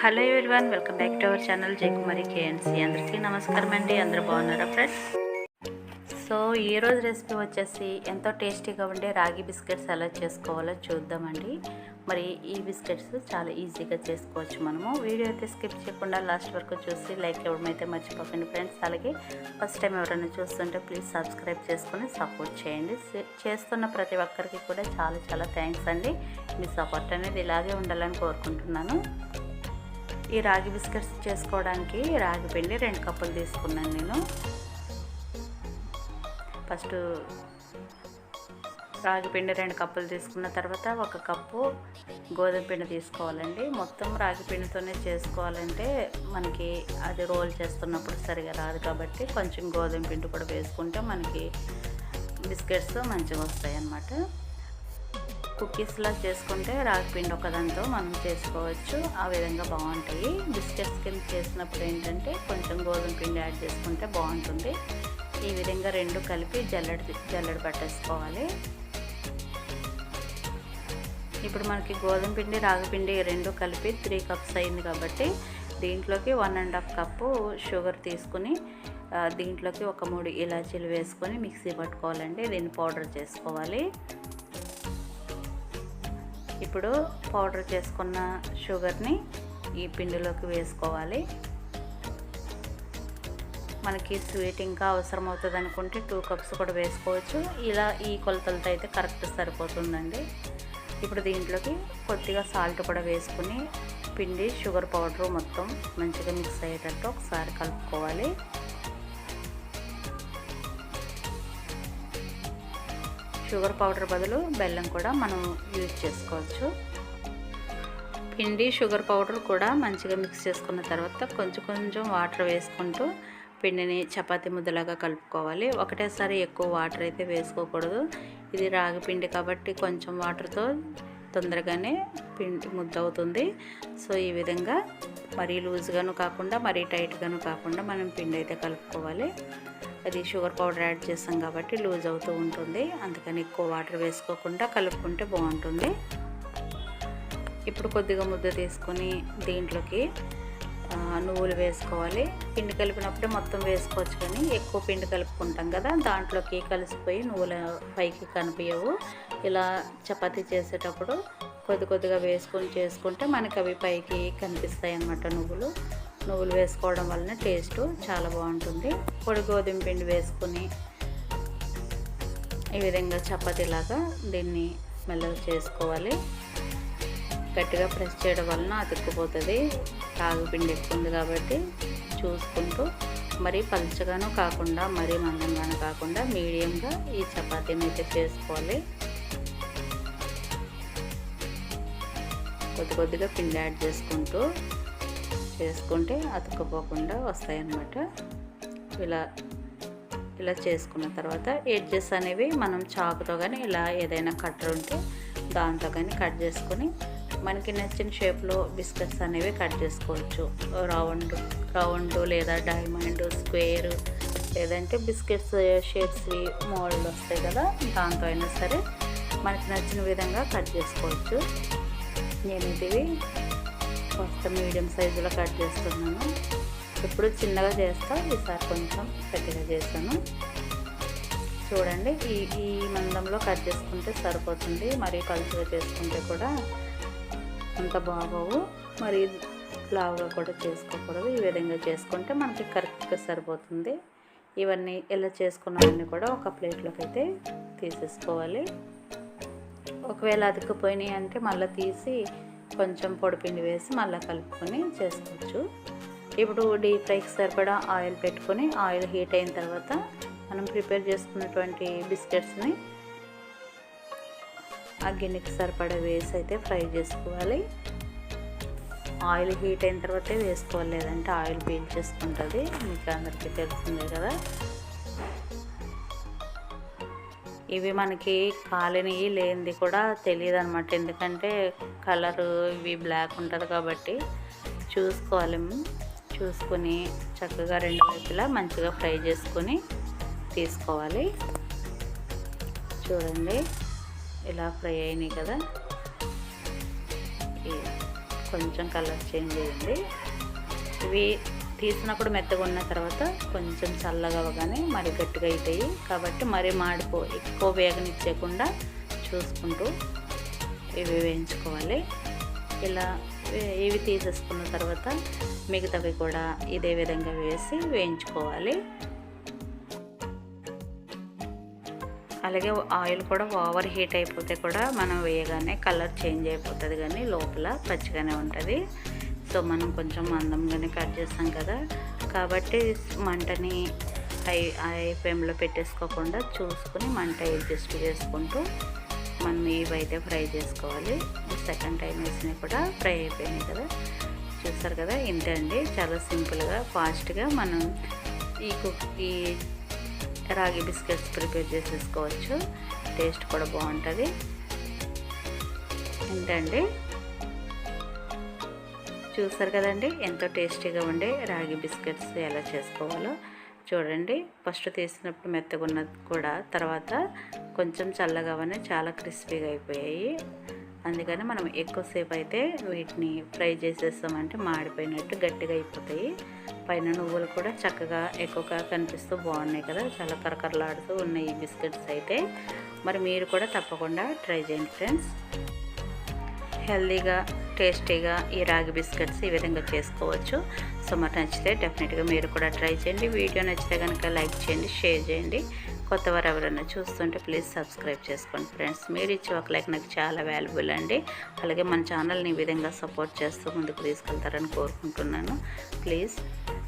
Hello everyone welcome back to our channel Jayakumari KNC అందరికీ నమస్కారం అండి అందరూ బాగున్నారా ఫ్రెండ్స్? సో ఈరోజు రెసిపీ వచ్చేసి ఎంతో టేస్టీగా ఉండే రాగి బిస్కెట్స్ ఎలా చేసుకోవాలో చూద్దామండి. మరి ఈ బిస్కెట్స్ చాలా ఈజీగా చేసుకోవచ్చు మనము. వీడియో అయితే స్కిప్ చేయకుండా లాస్ట్ వరకు చూసి లైక్ ఇవ్వడం అయితే మర్చిపోకండి ఫ్రెండ్స్. అలాగే ఫస్ట్ టైం ఎవరైనా చూస్తుంటే ప్లీజ్ సబ్స్క్రైబ్ చేసుకొని సపోర్ట్ చేయండి. చేస్తున్న ప్రతి ఒక్కరికి కూడా చాలా చాలా థ్యాంక్స్ అండి. మీ సపోర్ట్ అనేది ఇలాగే ఉండాలని కోరుకుంటున్నాను. ఈ రాగి బిస్కెట్స్ చేసుకోవడానికి రాగి పిండి రెండు కప్పులు తీసుకున్నాను నేను. ఫస్ట్ రాగి పిండి రెండు కప్పులు తీసుకున్న తర్వాత ఒక కప్పు గోధుమ పిండి తీసుకోవాలండి. మొత్తం రాగి పిండితోనే చేసుకోవాలంటే మనకి అది రోల్ చేస్తున్నప్పుడు సరిగా రాదు కాబట్టి కొంచెం గోధుమ పిండి కూడా వేసుకుంటే మనకి బిస్కెట్స్ మంచిగా వస్తాయి అన్నమాట కుకీస్లా చేసుకుంటే రాగిపిండి ఒకదంతో ఒకదాంతో మనం చేసుకోవచ్చు. ఆ విధంగా బాగుంటాయి. బిస్కెట్స్ కింద చేసినప్పుడు ఏంటంటే కొంచెం గోధుమ పిండి యాడ్ చేసుకుంటే బాగుంటుంది. ఈ విధంగా రెండు కలిపి జల్లడి జల్లడి పట్టేసుకోవాలి. ఇప్పుడు మనకి గోధుమ పిండి రాగిపిండి రెండు కలిపి త్రీ కప్స్ అయింది కాబట్టి దీంట్లోకి one and half cup sugar తీసుకుని దీంట్లోకి ఒక మూడు ఇలాచీలు వేసుకొని మిక్సీ పట్టుకోవాలండి. దీన్ని పౌడర్ చేసుకోవాలి. ఇప్పుడు పౌడర్ చేసుకున్న షుగర్ని ఈ పిండిలోకి వేసుకోవాలి. మనకి స్వీట్ ఇంకా అవసరం అవుతుంది అనుకుంటే టూ కప్స్ కూడా వేసుకోవచ్చు. ఇలా ఈ కొలతలతో అయితే కరెక్ట్ సరిపోతుందండి. ఇప్పుడు దీంట్లోకి కొద్దిగా సాల్ట్ కూడా వేసుకుని పిండి షుగర్ పౌడర్ మొత్తం మంచిగా మిక్స్ అయ్యేటట్టు ఒకసారి కలుపుకోవాలి. షుగర్ పౌడర్ బదులు బెల్లం కూడా మనం యూజ్ చేసుకోవచ్చు. పిండి షుగర్ పౌడర్ కూడా మంచిగా మిక్స్ చేసుకున్న తర్వాత కొంచెం కొంచెం వాటర్ వేసుకుంటూ పిండిని చపాతీ ముద్దలాగా కలుపుకోవాలి. ఒకటేసారి ఎక్కువ వాటర్ అయితే వేసుకోకూడదు. ఇది రాగి పిండి కాబట్టి కొంచెం వాటర్తో తొందరగానే పిండి ముద్ద అవుతుంది. సో ఈ విధంగా మరీ లూజ్గాను కాకుండా మరీ టైట్గాను కాకుండా మనం పిండి అయితే కలుపుకోవాలి. అది షుగర్ పౌడర్ యాడ్ చేస్తాం కాబట్టి లూజ్ అవుతూ ఉంటుంది. అందుకని ఎక్కువ వాటర్ వేసుకోకుండా కలుపుకుంటే బాగుంటుంది. ఇప్పుడు కొద్దిగా ముద్ద తీసుకొని దీంట్లోకి నువ్వులు వేసుకోవాలి. పిండి కలిపినప్పుడే మొత్తం వేసుకోవచ్చు కానీ ఎక్కువ పిండి కలుపుకుంటాం కదా దాంట్లోకి కలిసిపోయి నువ్వుల పైకి కనిపించవు. ఇలా చపాతీ చేసేటప్పుడు కొద్ది కొద్దిగా వేసుకొని చేసుకుంటే మనకి అవి పైకి కనిపిస్తాయి అన్నమాట నువ్వులు. నువ్వులు వేసుకోవడం వలన టేస్ట్ చాలా బాగుంటుంది. పొడి గోధుమ పిండి వేసుకొని ఈ విధంగా చపాతీలాగా దీన్ని మెల్లగా చేసుకోవాలి. గట్టిగా ప్రెస్ చేయడం వలన అతుక్కుపోతుంది. రాగి పిండి ఎక్కువ ఉంది కాబట్టి చూసుకుంటూ మరీ పలుచగాను కాకుండా మరీ మందంగాను కాకుండా మీడియంగా ఈ చపాతీని అయితే చేసుకోవాలి. కొద్ది కొద్దిగా పిండి యాడ్ చేసుకుంటూ చేసుకుంటే అతుక్కుపోకుండా వస్తాయన్నమాట. ఇలా ఇలా చేసుకున్న తర్వాత ఎడ్జెస్ అనేవి మనం చాకుతో కానీ ఇలా ఏదైనా కట్టర్ ఉంటే దాంతో కానీ కట్ చేసుకొని మనకి నచ్చిన షేప్లో బిస్కెట్స్ అనేవి కట్ చేసుకోవచ్చు. రౌండ్ రౌండ్ లేదా డైమండ్ స్క్వేర్ లేదంటే బిస్కెట్స్ షేప్స్వి మోడల్ వస్తాయి కదా దాంతో అయినా సరే మనకి నచ్చిన విధంగా కట్ చేసుకోవచ్చు. నేను ఇది ఫస్ట్ మీడియం సైజులో కట్ చేస్తున్నాను. ఇప్పుడు చిన్నగా చేస్తా ఈసారి కొంచెం పెద్దగా చేస్తాను చూడండి ఈ ఈ మందంలో కట్ చేసుకుంటే సరిపోతుంది. మరీ పలుచగా చేసుకుంటే కూడా అంత బాగోవు. మరి లావుగా కూడా చేసుకోకూడదు. ఈ విధంగా చేసుకుంటే మనకి కరెక్ట్గా సరిపోతుంది. ఇవన్నీ ఇలా చేసుకున్నవన్నీ కూడా ఒక ప్లేట్లోకి అయితే తీసేసుకోవాలి. ఒకవేళ అతుక్కుపోయినాయి అంటే మళ్ళీ తీసి కొంచెం పొడిపిండి వేసి మళ్ళీ కలుపుకొని చేసుకోవచ్చు. ఇప్పుడు డీప్ ఫ్రైకి సరిపడా ఆయిల్ పెట్టుకొని ఆయిల్ హీట్ అయిన తర్వాత మనం ప్రిపేర్ చేసుకున్నటువంటి బిస్కెట్స్ని ఆ గిన్నెకి సరిపడా వేసి అయితే ఫ్రై చేసుకోవాలి. ఆయిల్ హీట్ అయిన తర్వాతే వేసుకోవాలి లేదంటే ఆయిల్ పీల్ చేసుకుంటుంది. మీకు అందరికీ తెలిసిందే కదా. ఇవి మనకి కాలినవి లేనిది కూడా తెలియదు అనమాట ఎందుకంటే కలరు ఇవి బ్లాక్ ఉంటుంది కాబట్టి చూసుకోవాలి. చూసుకొని చక్కగా రెండు వైపులా మంచిగా ఫ్రై చేసుకొని తీసుకోవాలి. చూడండి ఇలా ఫ్రై అయినాయి కదా. కొంచెం కలర్ చేంజ్ అయ్యింది ఇవి తీసినప్పుడు మెత్తగా ఉన్న తర్వాత కొంచెం చల్లగా అవ్వగానే మరి గట్టిగా అవుతాయి కాబట్టి మరి మాడిపో ఎక్కువ వేగనిచ్చేయకుండా చూసుకుంటూ ఇవి వేయించుకోవాలి. ఇలా ఇవి తీసేసుకున్న తర్వాత మిగతావి కూడా ఇదే విధంగా వేసి వేయించుకోవాలి. అలాగే ఆయిల్ కూడా ఓవర్ హీట్ అయిపోతే కూడా మనం వేయగానే కలర్ చేంజ్ అయిపోతుంది కానీ లోపల పచ్చిగానే ఉంటుంది. సో మనం కొంచెం మందంగానే కట్ చేస్తాం కదా. కాబట్టి మంటని హై హై ఫ్లేమ్లో పెట్టేసుకోకుండా చూసుకుని మంట అడ్జస్ట్ చేసుకుంటూ మనం ఇవైతే ఫ్రై చేసుకోవాలి సెకండ్ టైం వేసినవి కూడా ఫ్రై అయిపోయినాయి కదా. చూస్తారు కదా ఇంతండి చాలా సింపుల్గా ఫాస్ట్గా మనం ఈ కుక్ ఈ రాగి బిస్కెట్స్ ప్రిపేర్ చేసేసుకోవచ్చు. టేస్ట్ కూడా బాగుంటుంది. ఏంటండి చూసారు కదండి? ఎంతో టేస్టీగా ఉండే రాగి బిస్కెట్స్ ఎలా చేసుకోవాలో చూడండి. ఫస్ట్ తీసినప్పుడు మెత్తగా ఉన్నది కూడా తర్వాత కొంచెం చల్లగానే చాలా క్రిస్పీగా అయిపోయాయి. అందుకని మనం ఎక్కువసేపు అయితే వీటిని ఫ్రై చేసేస్తామంటే మాడిపోయినట్టు గట్టిగా అయిపోతాయి. పైన నువ్వులు కూడా చక్కగా ఎక్కువగా కనిపిస్తూ బాగున్నాయి కదా? చాలా కరకరలాడుతూ ఉన్నాయి ఈ బిస్కెట్స్ అయితే. మరి మీరు కూడా తప్పకుండా ట్రై చేయండి ఫ్రెండ్స్. హెల్దీగా టేస్టీగా ఈ రాగి బిస్కెట్స్ ఈ విధంగా చేసుకోవచ్చు. సో మాకు నచ్చితే డెఫినెట్గా మీరు కూడా ట్రై చేయండి. వీడియో నచ్చితే కనుక లైక్ చేయండి షేర్ చేయండి. కొత్త వారు ఎవరైనా చూస్తుంటే ప్లీజ్ సబ్స్క్రైబ్ చేసుకోండి ఫ్రెండ్స్. మీరు ఇచ్చే ఒక లైక్ నాకు చాలా వాల్యుబుల్ అండి. అలాగే మన ఛానల్ని ఈ విధంగా సపోర్ట్ చేస్తూ ముందుకు తీసుకెళ్తారని కోరుకుంటున్నాను. ప్లీజ్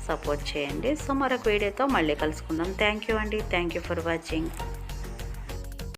సపోర్ట్ చేయండి. సో మరొక వీడియోతో మళ్ళీ కలుసుకుందాం. థ్యాంక్ యూ అండి. Thank you for watching.